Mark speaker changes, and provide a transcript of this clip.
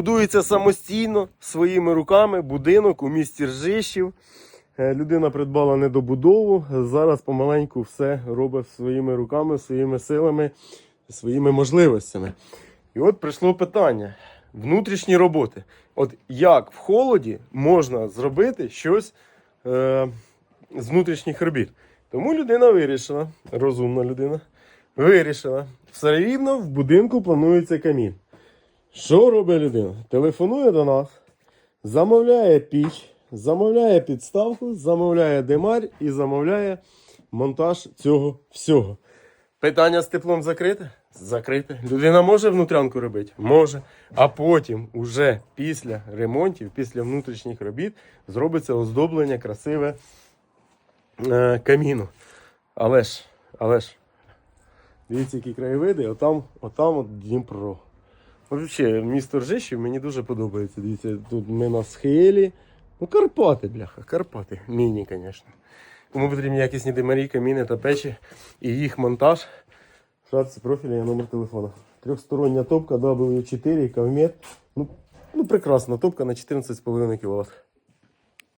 Speaker 1: Будується самостійно своїми руками будинок у місті Ржищів. Е, Людина придбала недобудову. Зараз помаленьку все робить своїми руками, своїми силами, своїми можливостями. І от прийшло питання: внутрішні роботи. От як в холоді можна зробити щось е, з внутрішніх робіт? Тому людина вирішила, розумна людина, вирішила. Все рівно в будинку планується камін. Що робить людина? Телефонує до нас, замовляє піч, замовляє підставку, замовляє демар і замовляє монтаж цього всього. Питання з теплом закрите? Закрите. Людина може внутрянку робити? Може. А потім, уже після ремонтів, після внутрішніх робіт, зробиться оздоблення красиве е, каміну. Але ж, але ж, дивіться, які краєвиди, отам, отам от Дніпро. Взагалі, місто Ржищів мені дуже подобається. Дивіться, тут ми на схилі. Ну, Карпати, бляха, Карпати. Міні, звісно. Кому потрібні якісні димарі, каміни та печі і їх монтаж. В шапці профіля номер телефону. Трьохстороння топка W4, кавмет. Ну, ну прекрасна топка на 14,5 кВт.